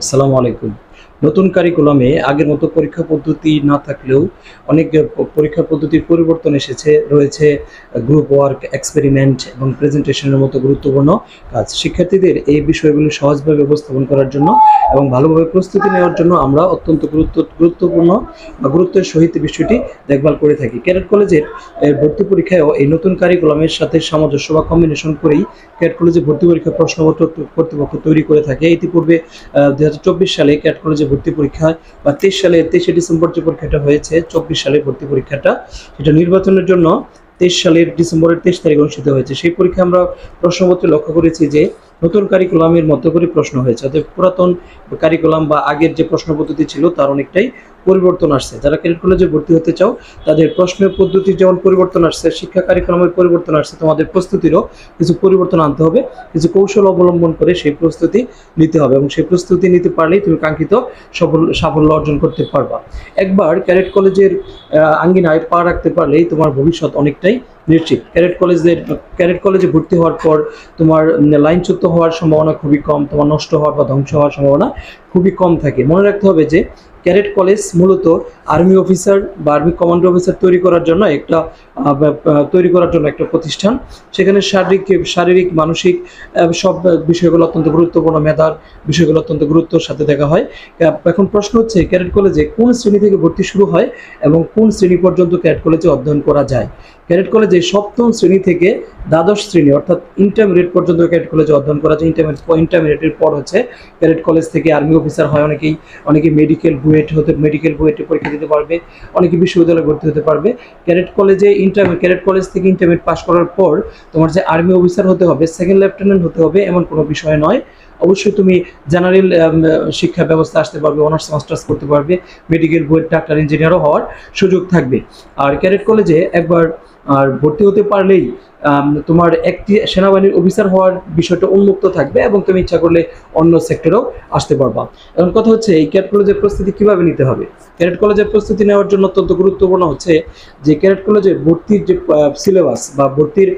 আসসালামু আলাইকুম। নতুন কারিকুলামে আগের মতো পরীক্ষা পদ্ধতি না থাকলেও অনেক পরীক্ষা পদ্ধতির পরিবর্তন এসেছে। রয়েছে গ্রুপ ওয়ার্ক এক্সপেরিমেন্ট এবং প্রেজেন্টেশনের মতো গুরুত্বপূর্ণ কাজ। শিক্ষার্থীদের এই বিষয়গুলো সহজভাবে উপস্থাপন করার জন্য এবং ভালোভাবে প্রস্তুতি নেওয়ার জন্য আমরা অত্যন্ত গুরুত্ব, গুরুত্বপূর্ণ বা গুরুত্বের সহিত বিষয়টি দেখভাল করে থাকি। ক্যাডেট কলেজের ভর্তি পরীক্ষায়ও এই নতুন কারিকুলামের সাথে সামঞ্জস্য বা কম্বিনেশন করেই ক্যাট কলেজে ভর্তি পরীক্ষা প্রশ্নপত্র কর্তৃপক্ষ তৈরি করে থাকে। ইতিপূর্বে দু হাজার চব্বিশ সালে ক্যাট কলেজে ভর্তি পরীক্ষা বা তেইশ সালে, তেইশে ডিসেম্বর যে পরীক্ষাটা হয়েছে, চব্বিশ সালে ভর্তি পরীক্ষাটা, সেটা নির্বাচনের জন্য তেইশ সালের ডিসেম্বরের তেইশ তারিখ অনুষ্ঠিত হয়েছে। সেই পরীক্ষা আমরা প্রশ্নপত্রে লক্ষ্য করেছি যে নতুন কারিকুলামের মতো করে প্রশ্ন হয়েছে। অর্থাৎ পুরাতন কারিকুলাম বা আগের যে প্রশ্ন পদ্ধতি ছিল, তার অনেকটাই পরিবর্তন আসছে। যারা ক্যাডেট কলেজে ভর্তি হতে চাও, তাদের প্রশ্নের পদ্ধতির যেমন পরিবর্তন আসছে, শিক্ষা কারিকুলামের পরিবর্তন আসছে, তোমাদের প্রস্তুতিরও কিছু পরিবর্তন আনতে হবে, কিছু কৌশল অবলম্বন করে সেই প্রস্তুতি নিতে হবে এবং সেই প্রস্তুতি নিতে পারলেই তুমি কাঙ্ক্ষিত সফল সাফল্য অর্জন করতে পারবা। একবার ক্যাডেট কলেজের আঙ্গিনায় পা রাখতে পারলেই তোমার ভবিষ্যৎ অনেকটাই নিশ্চিত। ক্যাডেট কলেজের, ক্যাডেট কলেজে ভর্তি হওয়ার পর তোমার লাইনচ্যুত হওয়ার সম্ভাবনা খুবই কম, তোমার নষ্ট হওয়ার বা ধ্বংস হওয়ার সম্ভাবনা খুবই কম থাকে। মনে রাখতে হবে যে, ক্যাডেট কলেজ মূলত আর্মি অফিসার বা আর্মি কমান্ডো অফিসার তৈরি করার জন্য একটা তৈরি করার জন্য একটা প্রতিষ্ঠান। সেখানে শারীরিক শারীরিক, মানসিক সব বিষয়গুলো অত্যন্ত গুরুত্বপূর্ণ, মেধার বিষয়গুলো অত্যন্ত গুরুত্বর সাথে দেখা হয়। এখন প্রশ্ন হচ্ছে, ক্যাডেট কলেজে কোন শ্রেণি থেকে ভর্তি শুরু হয় এবং কোন শ্রেণি পর্যন্ত ক্যাডেট কলেজে অধ্যয়ন করা যায়? ক্যাডেট কলেজে সপ্তম শ্রেণি থেকে দ্বাদশ শ্রেণি, অর্থাৎ ইন্টারমিডিয়েট পর্যন্ত ক্যাডেট কলেজে অধ্যয়ন করা যায় ইন্টারমিডিয়েট ইন্টারমিডিয়েটের পর হচ্ছে ক্যাডেট কলেজ থেকে আর্মি অফিসার হয়। অনেকেই, অনেকে মেডিকেল বুয়েট হতে মেডিকেল বুয়েটে পরীক্ষা দিতে পারবে, অনেকে বিশ্ববিদ্যালয়ে ভর্তি হতে পারবে। ক্যাডেট কলেজে ইন্টার ক্যাডেট কলেজ থেকে ইন্টারমিডিয়েট পাস করার পর তোমার যে আর্মি অফিসার হতে হবে সেকেন্ড লেফটেন্যান্ট হতে হবে, এমন কোনো বিষয় নয়। অবশ্যই তুমি জেনারেল শিক্ষা ব্যবস্থা আসতে পারবে অনার্স মাস্টার্স করতে পারবে মেডিকেল বুয়েট ডাক্তার ইঞ্জিনিয়ারও হওয়ার সুযোগ থাকবে। আর ক্যাডেট কলেজে একবার আর ভর্তি হতে পারলেই তোমার একটি সেনাবাহিনীর অফিসার হওয়ার বিষয়টা উন্মুক্ত থাকবে এবং তুমি ইচ্ছা করলে অন্য সেক্টরেও আসতে পারবা। এখন কথা হচ্ছে, এই ক্যাডেট কলেজের প্রস্তুতি কীভাবে নিতে হবে? ক্যাডেট কলেজের প্রস্তুতি নেওয়ার জন্য অত্যন্ত গুরুত্বপূর্ণ হচ্ছে যে, ক্যাডেট কলেজে ভর্তির যে সিলেবাস বা ভর্তির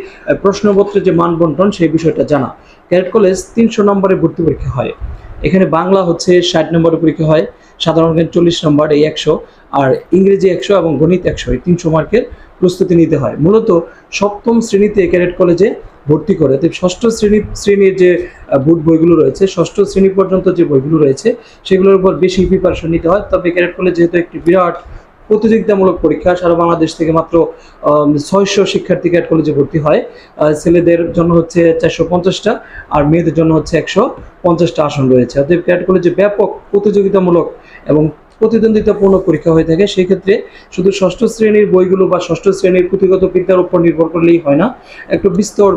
প্রশ্নপত্রের যে মানবন্টন, সেই বিষয়টা জানা। ক্যাডেট কলেজ তিনশো নম্বরে ভর্তি পরীক্ষা হয়। এখানে বাংলা হচ্ছে ষাট নম্বরের পরীক্ষা হয়, সাধারণ জ্ঞান চল্লিশ নম্বর, এই একশো, আর ইংরেজি একশো এবং গণিত একশো, এই তিনশো মার্কের প্রস্তুতি নিতে হয়। মূলত সপ্তম শ্রেণীতে ক্যাডেট কলেজে ভর্তি করে। ষষ্ঠ শ্রেণি, শ্রেণির যে বুট বইগুলো রয়েছে, ষষ্ঠ শ্রেণি পর্যন্ত যে বইগুলো রয়েছে, সেগুলোর উপর বেশি প্রিপারেশন নিতে হয়। তবে ক্যাডেট কলেজ যেহেতু একটি বিরাট প্রতিযোগিতামূলক পরীক্ষা, সারা বাংলাদেশ থেকে মাত্র ছয়শো শিক্ষার্থী ক্যাডেট কলেজে ভর্তি হয়। ছেলেদের জন্য হচ্ছে চারশো পঞ্চাশটা আর মেয়েদের জন্য হচ্ছে একশো পঞ্চাশটা আসন রয়েছে। অতএব ক্যাডেট কলেজে ব্যাপক প্রতিযোগিতামূলক এবং প্রতিদ্বন্দ্বিতাপূর্ণ পরীক্ষা হয়ে থাকে সেই ক্ষেত্রে শুধু ষষ্ঠ শ্রেণির বইগুলো বা ষষ্ঠ শ্রেণির পুঁথিগত বিদ্যার উপর নির্ভর করলেই হয় না। একটু বিস্তর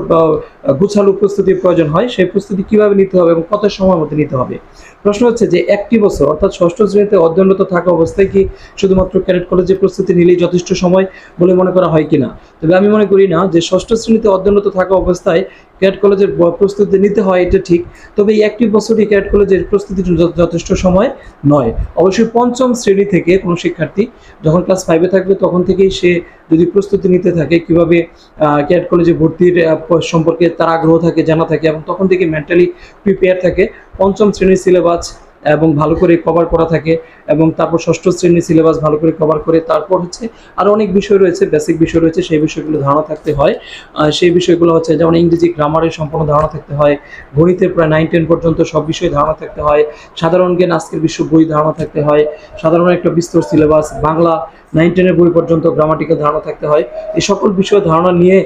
গুছালো প্রস্তুতির প্রয়োজন হয়, সেই প্রস্তুতি কীভাবে নিতে হবে এবং কত সময় মধ্যে নিতে হবে? প্রশ্ন হচ্ছে যে, একটি বছর, অর্থাৎ ষষ্ঠ শ্রেণীতে অধ্যয়নরত থাকা অবস্থায় কি শুধুমাত্র ক্যাডেট কলেজে প্রস্তুতি নিলেই যথেষ্ট সময় বলে মনে করা হয় কিনা? তবে আমি মনে করি না যে ষষ্ঠ শ্রেণীতে অধ্যয়নরত থাকা অবস্থায় ক্যাট কলেজের প্রস্তুতি নিতে হয়, এটা ঠিক। তবে এই একটি বছরই ক্যাট কলেজের প্রস্তুতি যথেষ্ট সময় নয়। অবশ্যই পঞ্চম শ্রেণি থেকে কোনো শিক্ষার্থী যখন ক্লাস ফাইভে থাকবে, তখন থেকেই সে যদি প্রস্তুতি নিতে থাকে, কীভাবে ক্যাট কলেজে ভর্তির সম্পর্কে তার আগ্রহ থাকে, জানা থাকে, এবং তখন থেকে মেন্টালি প্রিপেয়ার থাকে, পঞ্চম শ্রেণির সিলেবাস এবং ভালো করে কভার করা থাকে এবং তারপর ষষ্ঠ শ্রেণির সিলেবাস ভালো করে কভার করে তারপর হচ্ছে আরও অনেক বিষয় রয়েছে বেসিক বিষয় রয়েছে, সেই বিষয়গুলো ধারণা থাকতে হয়। সেই বিষয়গুলো হচ্ছে যেমন ইংরেজি গ্রামারের সম্পূর্ণ ধারণা থাকতে হয়, গণিতের প্রায় নাইন টেন পর্যন্ত সব বিষয়ে ধারণা থাকতে হয়, সাধারণ জ্ঞান, আজকের বিশ্ব বই ধারণা থাকতে হয়, সাধারণ একটা বিস্তর সিলেবাস বাংলা নাইন টেনের বই পর্যন্ত গ্রামাটিক্যাল ধারণা থাকতে হয়, এই সকল বিষয়ে ধারণা নিয়ে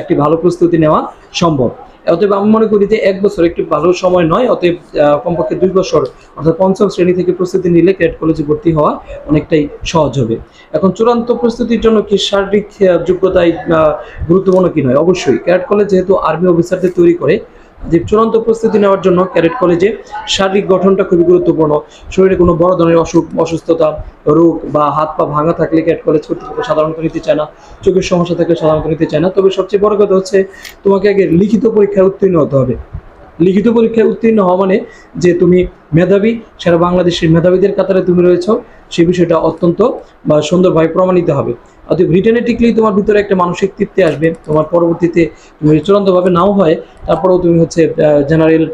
একটি ভালো প্রস্তুতি নেওয়া সম্ভব। অতএব আমি মনে করি যে এক বছর একটি ভালো সময় নয়, অতএব কমপক্ষে দুই বছর, অর্থাৎ পঞ্চম শ্রেণি থেকে প্রস্তুতি নিলে ক্যাট কলেজে ভর্তি হওয়া অনেকটাই সহজ হবে। এখন চূড়ান্ত প্রস্তুতির জন্য কি শারীরিক যোগ্যতায় গুরুত্বপূর্ণ কি নয়? অবশ্যই। ক্যাট কলেজ যেহেতু আর্মি অফিসারদের তৈরি করে যে চূড়ান্ত প্রস্তুতি নেওয়ার জন্য ক্যাডেট কলেজে শারীরিক গঠনটা খুবই গুরুত্বপূর্ণ। শরীরে কোনো বড় ধরনের অসুখ, অসুস্থতা, রোগ বা হাত পা ভাঙা থাকলে ক্যাডেট কলেজ কর্তৃপক্ষ সাধারণত নিতে চায় না, চোখের সমস্যা থাকলে সাধারণত নিতে চায় না। তবে সবচেয়ে বড় কথা হচ্ছে, তোমাকে আগে লিখিত পরীক্ষায় উত্তীর্ণ হতে হবে। লিখিত পরীক্ষায় উত্তীর্ণ হওয়া মানে যে তুমি মেধাবী, সারা বাংলাদেশের মেধাবীদের কাতারে তুমি রয়েছো, সে বিষয়টা অত্যন্ত বা সুন্দরভাবে প্রমাণিত হবে। রিটেনে টিকলেই তোমার ভিতরে একটা মানসিক তৃপ্তি আসবে, তোমার পরবর্তীতে তুমি চূড়ান্তভাবে নাও হয়, তারপরেও তুমি হচ্ছে জেনারেল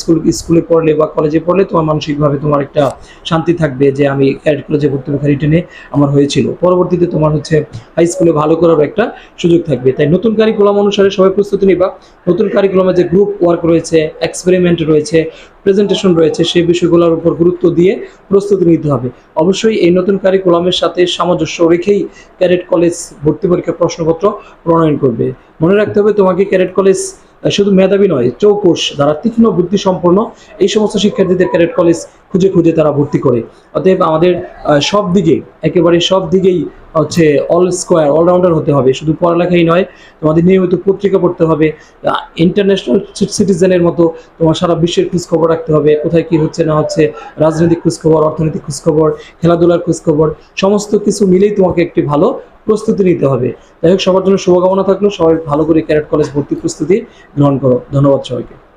স্কুল স্কুলে পড়লে বা কলেজে পড়লে তোমার মানসিকভাবে তোমার একটা শান্তি থাকবে যে আমি ক্যাডেট কলেজে ভর্তি পরীক্ষা রিটেনে আমার হয়েছিল। পরবর্তীতে তোমার হচ্ছে হাই স্কুলে ভালো করার একটা সুযোগ থাকবে। তাই নতুন কারিকুলাম অনুসারে সবাই প্রস্তুতি নিবা। নতুন কারিকুলামে যে গ্রুপ ওয়ার্ক রয়েছে এক্সপেরিমেন্ট রয়েছে প্রেজেন্টেশন রয়েছে, সেই বিষয়গুলোর উপর গুরুত্ব দিয়ে প্রস্তুতি নিতে হবে। অবশ্যই এই নতুন কারিকুলামের সাথে সামঞ্জস্য রেখেই ক্যাডেট কলেজ ভর্তি পরীক্ষার প্রশ্নপত্র প্রণয়ন করবে। মনে রাখতে হবে তোমাকে ক্যাডেট কলেজ শুধু মেধাবী নয় চৌকোষ যারা তীক্ষ্ণ বুদ্ধি সম্পন্ন এই সমস্ত শিক্ষার্থীদের ক্যাডেট কলেজ খুঁজে খুঁজে তারা ভর্তি করে। অতএব আমাদের সব দিকে, একেবারে সব দিকেই হচ্ছে অল স্কোয়ার অলরাউন্ডার হতে হবে। শুধু পড়ালেখাই নয়, তোমাদের নিয়মিত পত্রিকা পড়তে হবে ইন্টারন্যাশনাল সিটিজেনের মতো তোমার সারা বিশ্বের খোঁজ খবর রাখতে হবে, কোথায় কি হচ্ছে না হচ্ছে, রাজনৈতিক খোঁজখবর, অর্থনৈতিক খোঁজখবর, খেলাধুলার খোঁজখবর, সমস্ত কিছু মিলেই তোমাকে একটি ভালো প্রস্তুতি নিতে হবে। যাই হোক, সবার জন্য শুভকামনা থাকল। সবাই ভালো করে ক্যারেট কলেজ ভর্তি প্রস্তুতি গ্রহণ করো। ধন্যবাদ সবাইকে।